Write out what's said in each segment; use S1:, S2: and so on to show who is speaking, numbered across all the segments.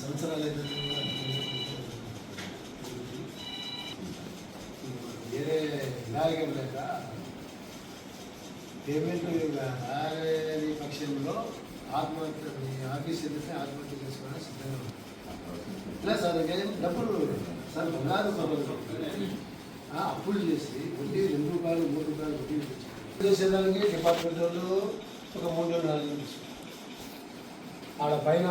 S1: సంవత్సరాలు వేరే నాయకం లేక పేమెంట్ రాలేని పక్షంలో ఆత్మహత్య మీ ఆఫీస్ ఎదుటే ఆత్మహత్య చేసుకోవడానికి సిద్ధంగా ఉంది ఇలా సార్ డబ్బులు సార్ బంగారు సభలు అప్పులు చేసి వడ్డీ రెండు రూపాయలు మూడు రూపాయలు వడ్డీ చేసేదానికి డిపార్ట్మెంట్ వాళ్ళు ఒక మూడు నాలుగు వేలు ఆడ పైన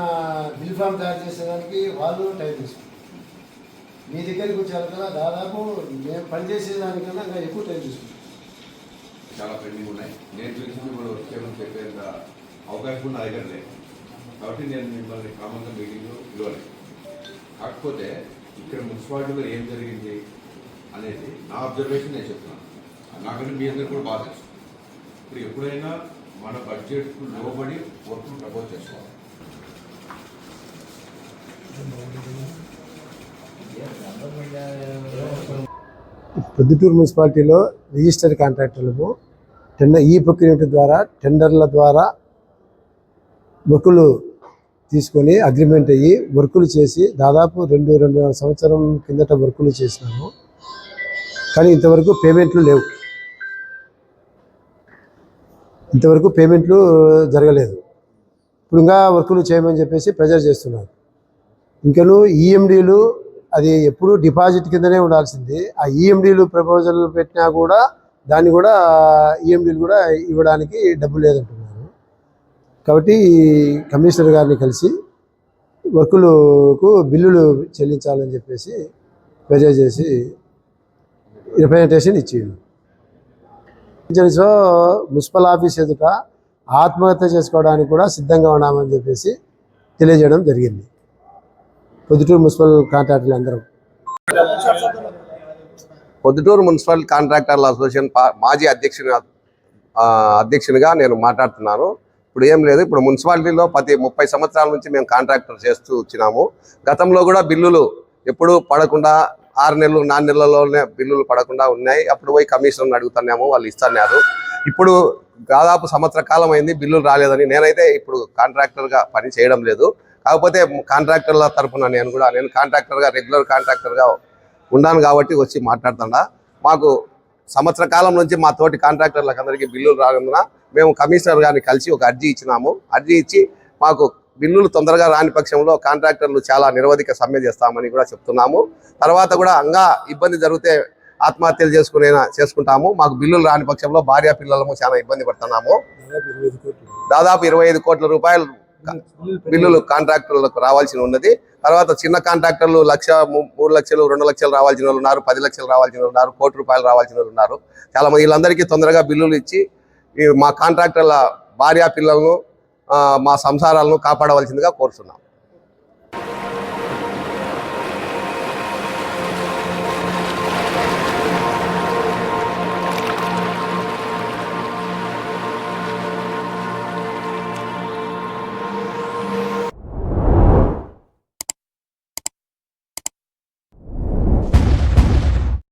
S1: బిల్ ఫామ్ తయారు చేసేదానికి వాళ్ళు టైం తీసుకుంటారు మీ దగ్గరికి వచ్చేకల్లా దాదాపు మేము పనిచేసేదానికన్నా ఇంకా ఎక్కువ టైం తీసుకుంటాం.
S2: చాలా పెండింగ్ ఉన్నాయి. నేను చూసిన కూడా వచ్చేమని చెప్పేంత అవకాశం నా దగ్గర లేదు. కాబట్టి నేను మిమ్మల్ని కామన్గా మీటింగ్లో పిలవలేదు. కాకపోతే ఇక్కడ మున్సిపాలిటీలో ఏం జరిగింది అనేది నా అబ్జర్వేషన్ నేను చెప్తున్నాను. నాకంటే మీ అందరు కూడా బాగా తెలుసు. ఇప్పుడు ఎప్పుడైనా మన బడ్జెట్కు లోబడి వర్క్ను ప్రపోజ్ చేసుకోవాలి.
S1: ప్రొద్దుటూరు మున్సిపాలిటీలో రిజిస్టర్డ్ కాంట్రాక్టర్లకు టెండర్ ఈ ప్రక్రియ ద్వారా టెండర్ల ద్వారా వర్కులు తీసుకొని అగ్రిమెంట్ అయ్యి వర్కులు చేసి దాదాపు రెండు రెండున్నర సంవత్సరం కిందట వర్కులు చేసినాము. కానీ ఇంతవరకు పేమెంట్లు లేవు. ఇంతవరకు పేమెంట్లు జరగలేదు. ఇప్పుడు ఇంకా వర్కులు చేయమని చెప్పేసి ప్రెజర్ చేస్తున్నారు. ఇంకను ఈఎండీలు అది ఎప్పుడు డిపాజిట్ కిందనే ఉండాల్సింది. ఆ ఈఎండీలు ప్రపోజల్ పెట్టినా కూడా దాన్ని కూడా ఈఎండీలు కూడా ఇవ్వడానికి డబ్బు లేదంటున్నారు. కాబట్టి కమిషనర్ గారిని కలిసి వర్కులకు బిల్లులు చెల్లించాలని చెప్పేసి ప్రెజర్ చేసి రిప్రజెంటేషన్ ఇచ్చిండు. తెలుసో మున్సిపల్ ఆఫీస్ ఎదుట ఆత్మహత్య చేసుకోవడానికి కూడా సిద్ధంగా ఉన్నామని చెప్పేసి తెలియజేయడం జరిగింది. పొద్దుటూరు మున్సిపల్ కాంట్రాక్టర్లు అందరం.
S3: పొద్దుటూరు మున్సిపల్ కాంట్రాక్టర్ల అసోసియేషన్ పా- మాజీ అధ్యక్షుని అధ్యక్షునిగా నేను మాట్లాడుతున్నాను. ఇప్పుడు ఏం లేదు ఇప్పుడు మున్సిపాలిటీలో ప్రతి ముప్పై సంవత్సరాల నుంచి మేము కాంట్రాక్టర్ చేస్తూ వచ్చినాము. గతంలో కూడా బిల్లులు ఎప్పుడు పడకుండా ఆరు నెలలు నాలుగు నెలల్లోనే బిల్లులు పడకుండా ఉన్నాయి. అప్పుడు పోయి కమిషనర్ని అడుగుతున్నాము వాళ్ళు ఇస్తున్నారు. ఇప్పుడు దాదాపు సంవత్సర కాలం అయింది బిల్లులు రాలేదని. నేనైతే ఇప్పుడు కాంట్రాక్టర్గా పని చేయడం లేదు. కాకపోతే కాంట్రాక్టర్ల తరఫున నేను కూడా నేను కాంట్రాక్టర్గా రెగ్యులర్ కాంట్రాక్టర్గా ఉన్నాను కాబట్టి వచ్చి మాట్లాడుతున్నా. మాకు సంవత్సర కాలం నుంచి మా తోటి కాంట్రాక్టర్లకు అందరికీ బిల్లులు రానందున మేము కమిషనర్ గారిని కలిసి ఒక అర్జీ ఇచ్చినాము. అర్జీ ఇచ్చి మాకు బిల్లులు తొందరగా రాని పక్షంలో కాంట్రాక్టర్లు చాలా నిరవధిక సమ్మె చేస్తామని కూడా చెప్తున్నాము. తర్వాత కూడా అంగా ఇబ్బంది జరిగితే ఆత్మహత్యలు చేసుకునే చేసుకుంటాము. మాకు బిల్లులు రాని పక్షంలో భార్య పిల్లలము చాలా ఇబ్బంది పడుతున్నాము. దాదాపు ఇరవై ఐదు కోట్ల. రూపాయలు బిల్లులు కాంట్రాక్టర్లకు రావాల్సి ఉన్నది. తర్వాత చిన్న కాంట్రాక్టర్లు లక్ష మూడు లక్షలు రెండు లక్షలు రావాల్సిన వాళ్ళు ఉన్నారు పది లక్షలు రావాల్సిన వాళ్ళు ఉన్నారు కోటి రూపాయలు రావాల్సిన వాళ్ళు ఉన్నారు. చాలా మంది వీళ్ళందరికీ తొందరగా బిల్లులు ఇచ్చి మా కాంట్రాక్టర్ల భార్య పిల్లలను మా సంసారాలను కాపాడవలసిందిగా కోరుతున్నాం.